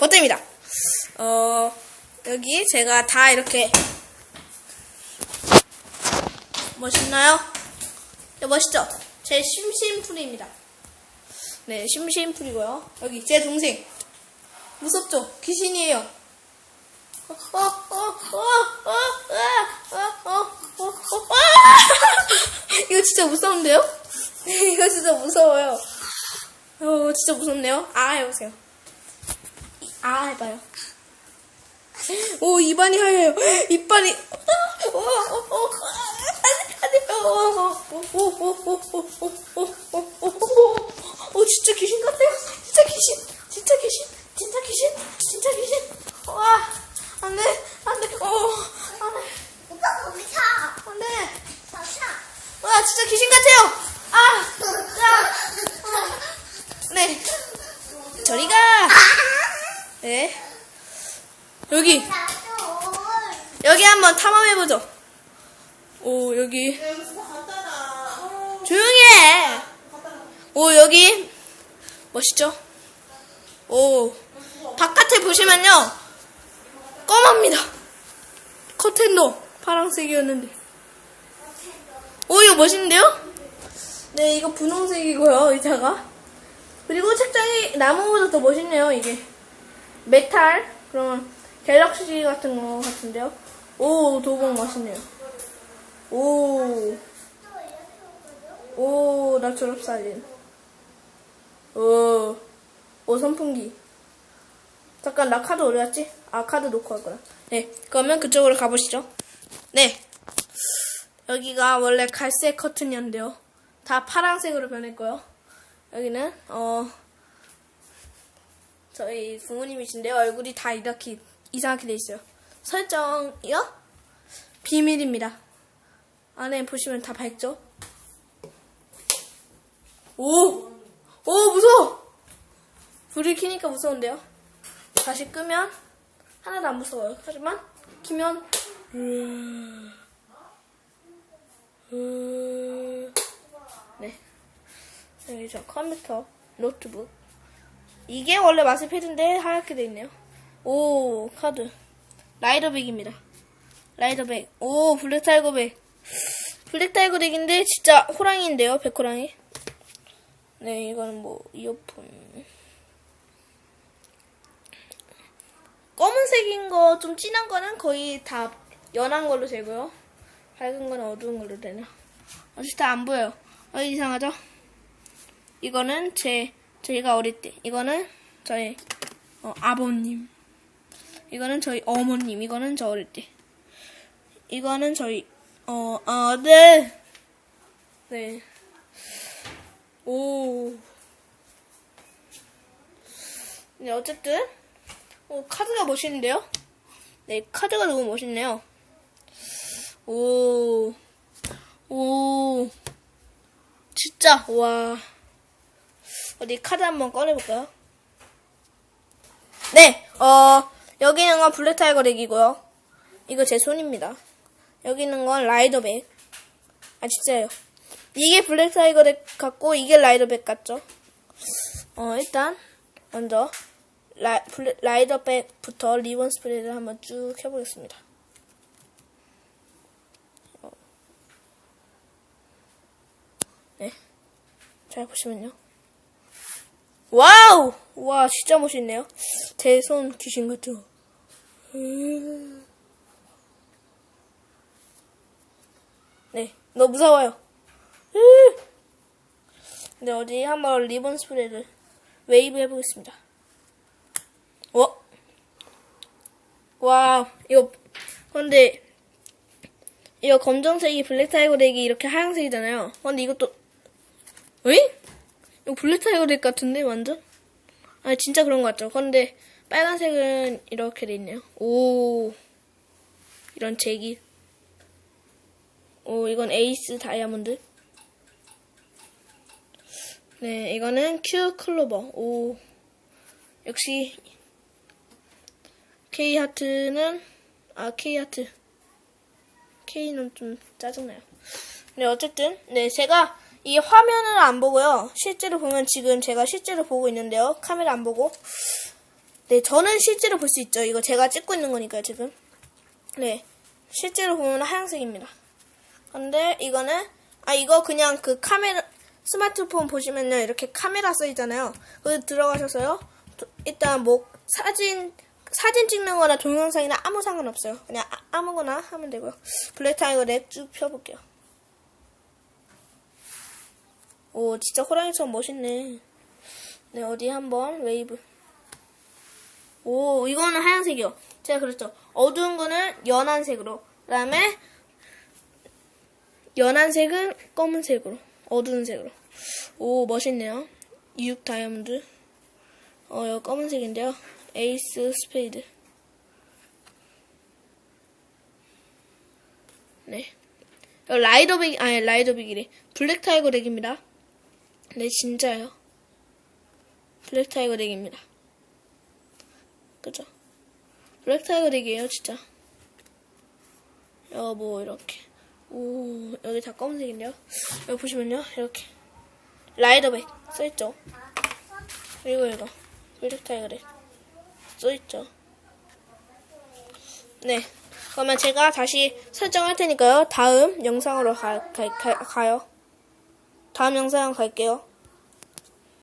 버튼입니다. 어, 여기 제가 다 이렇게 멋있나요? 네, 멋있죠? 제 심심풀이입니다. 네, 심심풀이고요. 여기 제 동생. 무섭죠? 귀신이에요. 이거 진짜 무서운데요? 이거 진짜 무서워요. 어, 진짜 무섭네요. 아, 해보세요. 아, 해봐요. 오, 입안이 하얘요. 이빨이. 어, 어, 어, 어, 안 돼, 안 돼. 어, 어, 어, 어, 어, 어, 어, 어, 어, 어, 어, 어, 어, 진짜 귀신 같아요. 진짜 귀신. 진짜 귀신. 진짜 귀신. 진짜 귀신. 와, 안 돼, 안 돼. 어, 안 돼, 오빠 거기 차. 안 돼. 저 차. 와, 진짜 귀신 같아요. 아, 자, 아, 네. 저리 가. 네. 여기. 여기 한번 탐험해보죠. 오, 여기. 조용히 해. 오, 여기. 멋있죠? 오, 바깥에 보시면요. 검합니다. 커튼도 파란색이었는데. 오, 이거 멋있는데요? 네, 이거 분홍색이고요, 의자가. 그리고 책장이 나무보다 더 멋있네요, 이게. 메탈, 그러면 갤럭시 같은 거 같은데요. 오, 도복 멋있네요. 오, 오, 나 졸업사진. 오, 오, 선풍기. 잠깐, 나 카드 어디 갔지? 아, 카드 놓고 갈 거야. 네, 그러면 그쪽으로 가보시죠. 네. 여기가 원래 갈색 커튼이었는데요. 다 파란색으로 변했고요. 여기는 어 저희 부모님이신데요. 얼굴이 다 이렇게 이상하게 돼 있어요. 설정이요? 비밀입니다. 안에 보시면 다 밝죠? 오! 오, 무서워! 불을 켜니까 무서운데요? 다시 끄면 하나도 안 무서워요. 하지만 키면 으... 으... 네. 여기 저 컴퓨터, 노트북. 이게 원래 마스 패드인데 하얗게 돼 있네요. 오, 카드. 라이더백입니다. 라이더백. 오, 블랙타이거백. 블랙타이거 덱인데 진짜 호랑이인데요, 백호랑이. 네, 이거는 뭐 이어폰. 검은색인 거 좀 진한 거는 거의 다 연한 걸로 되고요. 밝은 건 어두운 걸로 되네요. 어차피 다안 보여요. 어, 이상하죠? 이거는 제, 저희가 어릴 때. 이거는 저희, 어, 아버님. 이거는 저희 어머님. 이거는 저 어릴 때. 이거는 저희, 어, 아, 네. 네. 오. 네, 어쨌든. 오, 카드가 멋있는데요? 네, 카드가 너무 멋있네요. 오. 오. 진짜, 와. 어디 카드 한번 꺼내볼까요? 네, 어, 여기 있는 건 블랙 타이거 덱이고요. 이거 제 손입니다. 여기 있는 건 라이더 백. 아, 진짜요. 이게 블랙 타이거 덱 같고, 이게 라이더 백 같죠? 어, 일단, 먼저, 라, 블랙, 라이더 백부터 리본 스프레이를 한번 쭉 해보겠습니다. 어. 네. 잘 보시면요. 와우! 와, 진짜 멋있네요. 제 손 귀신 같죠? 네, 너 무서워요. 네, 어디 한번 리본 스프레이를 웨이브 해보겠습니다. 어? 와, 이거, 근데, 이거 검정색이 블랙 타이거 덱이 이렇게 하얀색이잖아요. 근데 이것도, 에이? 이거 블랙타이거 덱 같은데, 완전? 아, 진짜 그런 것 같죠? 근데, 빨간색은 이렇게 돼 있네요. 오, 이런 제기. 오, 이건 에이스 다이아몬드. 네, 이거는 큐 클로버. 오, 역시 K 하트는 아 K 하트 K는 좀 짜증나요. 네 어쨌든 네 제가 이 화면을 안 보고요. 실제로 보면 지금 제가 실제로 보고 있는데요. 카메라 안 보고 네, 저는 실제로 볼 수 있죠. 이거 제가 찍고 있는 거니까요, 지금. 네. 실제로 보면 하얀색입니다. 근데 이거는, 아, 이거 그냥 그 카메라, 스마트폰 보시면요, 이렇게 카메라 써있잖아요. 거기 들어가셔서요, 도- 일단 뭐, 사진, 사진 찍는 거나 동영상이나 아무 상관없어요. 그냥 아, 무거나 하면 되고요. 블랙타이거 랩쭉 펴볼게요. 오, 진짜 호랑이처럼 멋있네. 네, 어디 한번 웨이브. 오, 이거는 하얀색이요. 제가 그랬죠. 어두운 거는 연한 색으로. 그 다음에, 연한 색은 검은색으로. 어두운 색으로. 오, 멋있네요. 6 다이아몬드. 어, 이거 검은색인데요. 에이스 스페이드. 네. 이거 라이더빅, 아니, 라이더빅이래. 블랙 타이거 덱입니다. 네, 진짜요. 블랙 타이거 덱입니다. 그죠? 블랙 타이거 덱이에요, 진짜. 여기 뭐, 이렇게. 오, 여기 다 검은색인데요. 여기 보시면요, 이렇게. 라이더백 써있죠. 그리고 이거. 블랙 타이거 덱. 써있죠. 네. 그러면 제가 다시 설정할 테니까요. 다음 영상으로 가, 가, 가, 가요. 다음 영상 갈게요.